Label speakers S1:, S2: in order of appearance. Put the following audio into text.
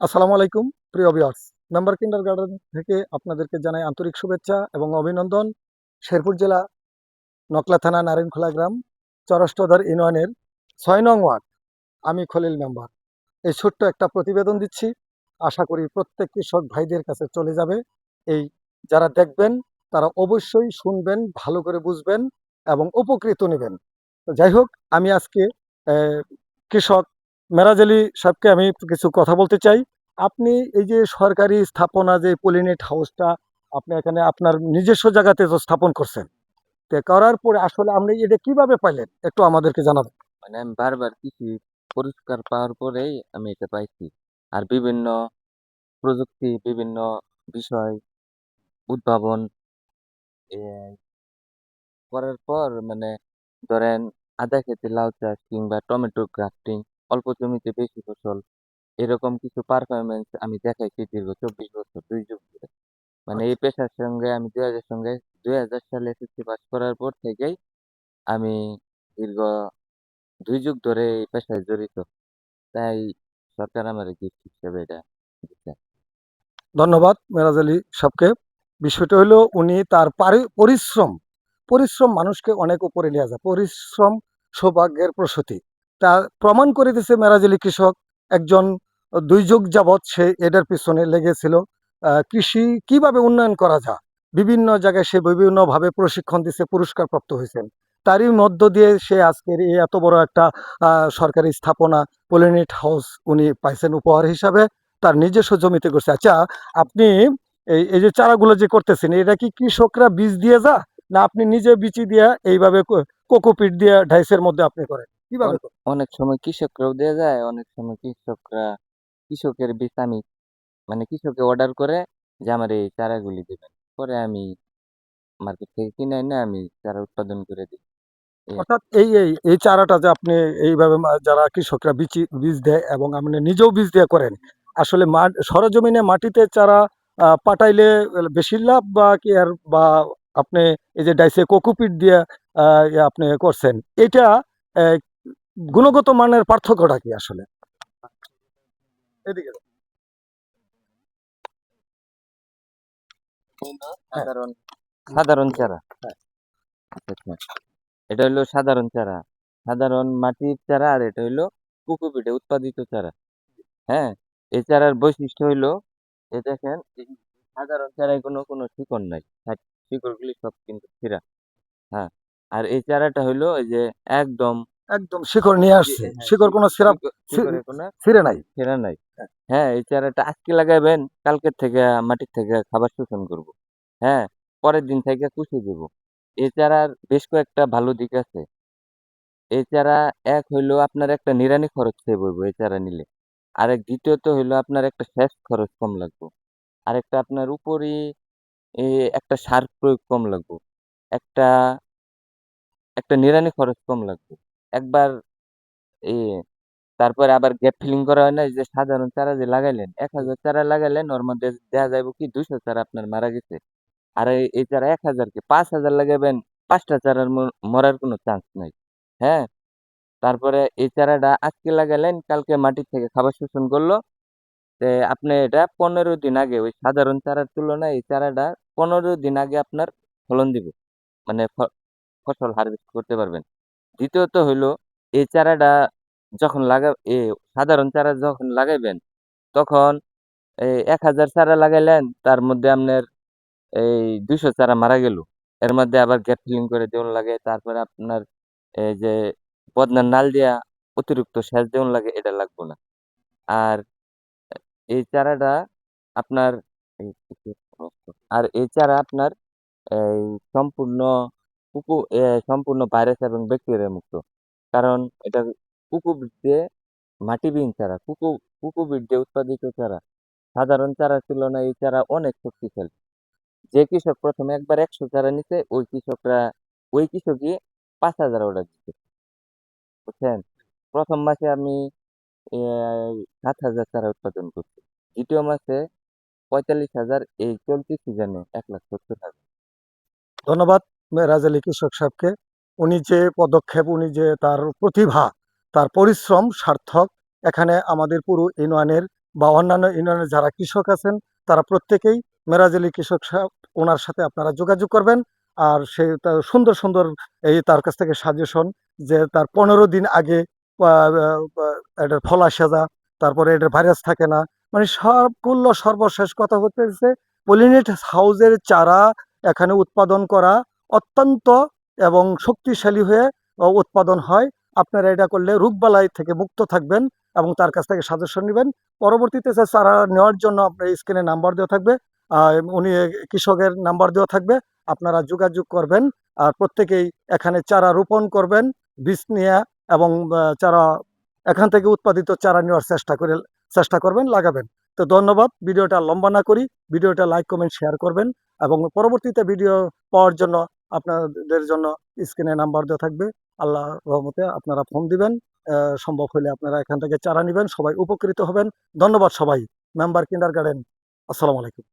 S1: আসসালামু আলাইকুম, প্রিয় ভিউয়ার্স মেম্বার কিন্ডার গার্ডেন থেকে আপনাদেরকে জানাই আন্তরিক শুভেচ্ছা এবং অভিনন্দন। শেরপুর জেলা নকলা থানা নারায়ণখোলা গ্রাম চরষ্টধর ইউনিয়নের ছয় নং ওয়ার্ড। আমি খলিল মেম্বার এই ছোট্ট একটা প্রতিবেদন দিচ্ছি। আশা করি প্রত্যেক কৃষক ভাইদের কাছে চলে যাবে। এই যারা দেখবেন, তারা অবশ্যই শুনবেন, ভালো করে বুঝবেন এবং উপকৃত নেবেন। যাই হোক, আমি আজকে কৃষক মেরাজ আলী সাহেবকে আমি কিছু কথা বলতে চাই। আপনি এই যে সরকারি স্থাপনা যে পলিনেট হাউসটা আপনি এখানে আপনার নিজস্ব জায়গাতে তো স্থাপন করছেন। তো করার পরে আসলে আপনি এটা কীভাবে পাইলেন? একটু আমাদেরকে জানাবেন।
S2: মানে আমি বারবার কৃষি পুরস্কার পাওয়ার পরেই আমি এটা পাইছি। আর বিভিন্ন প্রযুক্তি, বিভিন্ন বিষয় উদ্ভাবন করার পর মানে ধরেন আদা খেতে লাউ চাষ কিংবা টমেটো গ্রাফটিং অল্প জমিতে বেশি ফসল এরকম কিছু পারফরমেন্স আমি দেখাইছি দীর্ঘ চব্বিশ বছর দুই যুগ ধরে। মানে এই পেশার সঙ্গে আমি দুই হাজার সঙ্গে দুই হাজার সালে এসএসসি পাস করার পর থেকেই আমি দীর্ঘ দুই যুগ ধরে এই পেশায় জড়িত। তাই সরকার আমার গিফট হিসেবে এটা দিচ্ছে
S1: ধন্যবাদ মেরাজ আলী সাহেবকে। বিষয়টা হলো উনি তার পরিশ্রম পরিশ্রম মানুষকে অনেক উপরে নিয়ে যায়। পরিশ্রম সৌভাগ্যের প্রসূতি। তা প্রমাণ করে দিছে মেরাজ কৃষক একজন দুই যুগ যাবৎ সে এটার পিছনে লেগেছিল। কৃষি কীভাবে উন্নয়ন করা যায়? বিভিন্ন জায়গায় সে বিভিন্নভাবে প্রশিক্ষণ দিছে পুরস্কার প্রাপ্ত হয়েছেন। তারই মধ্য দিয়ে সে আজকের এই এত বড় একটা সরকারি স্থাপনা পলিনেট হাউস উনি পাইছেন উপহার হিসাবে, তার নিজস্ব জমিতে করছে। আচ্ছা আপনি এই এই যে চারাগুলো যে করতেছেন, এটা কি কৃষকরা বীজ দিয়ে যা না আপনি নিজে বিচি দিয়ে এইভাবে কোকোপিট দিয়ে ঢাইসের মধ্যে আপনি করেন? কীভাবে?
S2: অনেক সময় কৃষকরাও দেওয়া যায় অনেক সময় কৃষকরা কৃষকের বীজ আমি মানে কৃষকে অর্ডার করে যে আমার এই চারাগুলি দেবেন পরে আমি মার্কেট থেকে কিনে এনে আমি চারা উৎপাদন করে দিই এই আর
S1: অর্থাৎ এই এই এই চারাটা যে আপনি এইভাবে মা- যারা কৃষকরা বিচি বীজ দেয় এবং আপনি নিজেও বীজ দিয়ে করেন আসলে মাঠ সরজমিনে মাটিতে চারা পাঠাইলে বেশি লাভ বা কি আর বা আপনি এই যে ডাইসে কোকোপিট দিয়ে ইয়ে আপনি করছেন এটা গুণগত মানের পার্থক্যটা কি আসলে? এদিকে। হ্যাঁ।
S2: সাধারণ। সাধারণ চারা।
S1: হ্যাঁ।
S2: আচ্ছা। এটা হলো সাধারণ চারা। সাধারণ মাটির চারা আর এটা হলো কোকোপিটে উৎপাদিত চারা। হ্যাঁ? এই চারার বৈশিষ্ট্য হইল এ দেখেন সাধারণ চারায় কোনো কোনো শিকড় নাই। হ্যাঁ, শিকড়গুলি সব কিন্তু ছিঁড়া হ্যাঁ? আর এই চারাটা হইল এই যে একদম
S1: একদম শিকড় নিয়ে আসছে।
S2: হ্যাঁ
S1: শিকড় কোনো সিরাপ ছিঁড়ে নাই?
S2: ছেঁড়া নাই।
S1: হ্যাঁ
S2: এই চারাটা আজকে লাগাবেন কালকের থেকে মাটির থেকে খাবার শোষণ করব। হ্যাঁ পরের দিন থেকে কুশি দেব। এই চারার বেশ কয়েকটা ভালো দিক আছে। এই চারা এক হইল আপনার একটা নিরানি খরচ সেভ হইব এই চারা নিলে। আরেক দ্বিতীয়ত হইল আপনার একটা শেষ খরচ কম লাগবে। আরেকটা আপনার উপরই একটা সার প্রয়োগ কম লাগবে। একটা একটা নিরানি খরচ কম লাগবে। একবার এ তারপরে আবার গ্যাপ ফিলিং করা হয় না যে সাধারণ চারা যে লাগাইলেন, এক হাজার চারা লাগাইলেন, ওর মধ্যে দেখা যাবে কি দুইশো চারা আপনার মারা গেছে। আর এই চারা এক হাজার কে পাঁচ হাজার লাগাবেন পাঁচটা চারার ম- মরার কোনো চান্স নাই হ্যাঁ? তারপরে এই চারাটা আজকে লাগালেন কালকে মাটির থেকে খাবার শোষণ করল, তে আপনি এটা পনেরো দিন আগে, ওই সাধারণ চারার তুলনায় এই চারাটা পনেরো দিন আগে আপনার ফলন দিব মানে ফসল হারভেস্ট করতে পারবেন। দ্বিতীয়ত হইল, এই চারাটা যখন লাগা, এ সাধারণ চারা যখন লাগাইবেন, তখন এই এক হাজার চারা লাগাইলেন, তার মধ্যে আপনার এই দুইশো চারা মারা গেল। এর মধ্যে আবার গ্যাপ ফিলিং করে দেওয়ান লাগে, তারপরে আপনার এই যে বদনার নাল দিয়া অতিরিক্ত সেচ দেওয়ান লাগে, এটা লাগবে না। আর এই চারাটা আপনার আর এই চারা আপনার এই সম্পূর্ণ কুকু সম্পূর্ণ ভাইরাস এবং ব্যাকটেরিয়া মুক্ত। কারণ এটা কুকুবিট মাটিবিহীন চারা, কুকু কুকুবিট উৎপাদিত চারা। সাধারণ চারার তুলনায় এই চারা অনেক শক্তিশালী। যে কৃষক প্রথমে একবার একশো চারা নিছে, ওই কৃষকরা, ওই কৃষকই পাঁচ হাজার অর্ডার দিচ্ছে বুঝছেন? প্রথম মাসে আমি সাত হাজার চারা উৎপাদন করছি। দ্বিতীয় মাসে পঁয়তাল্লিশ হাজার, এই চলতি সিজনে এক লাখ সত্তর হাজার।
S1: ধন্যবাদ। মেরাজ আলী কৃষক সাহেবকে, উনি যে পদক্ষেপ, উনি যে তার প্রতিভা, তার পরিশ্রম সার্থক, এখানে আমাদের পুরো ইউনিয়নের বা অন্যান্য ইউনিয়নের যারা কৃষক আছেন, তারা প্রত্যেকেই মেরাজলি কৃষক সাহেব, ওনার সাথে আপনারা যোগাযোগ করবেন। আর সে সুন্দর সুন্দর এই তার কাছ থেকে সাজেশন যে তার পনেরো দিন আগে এটার ফলা সাজা তারপরে এটার ভাইরাস থাকে না। মানে সবগুলো সর্বশেষ কথা হচ্ছে পলিনেট হাউসের চারা এখানে উৎপাদন করা অত্যন্ত এবং শক্তিশালী হয়ে উৎপাদন হয়। আপনারা এটা করলে রোগবালাই থেকে মুক্ত থাকবেন এবং তার কাছ থেকে সাজেশন নেবেন। পরবর্তীতে যে চারা নেওয়ার জন্য আপনার স্ক্রিনে নাম্বার দেওয়া থাকবে। উনি কৃষকের নাম্বার দেওয়া থাকবে। আপনারা যোগাযোগ করবেন। আর প্রত্যেকেই এখানে চারা রোপণ করবেন, বীজ নিয়ে এবং চারা এখান থেকে উৎপাদিত চারা নেওয়ার চেষ্টা করে, চেষ্টা করবেন, লাগাবেন। তো ধন্যবাদ। ভিডিওটা লম্বা না করি। ভিডিওটা লাইক কমেন্ট শেয়ার করবেন এবং পরবর্তীতে ভিডিও পাওয়ার জন্য আপনাদের জন্য স্ক্রিনে নাম্বার দেওয়া থাকবে। আল্লাহ রহমতে আপনারা ফোন দিবেন। সম্ভব হলে আপনারা এখান থেকে চারা নেবেন, সবাই উপকৃত হবেন। ধন্যবাদ সবাই। মেম্বার কিন্ডার গার্ডেন আসসালামু আলাইকুম।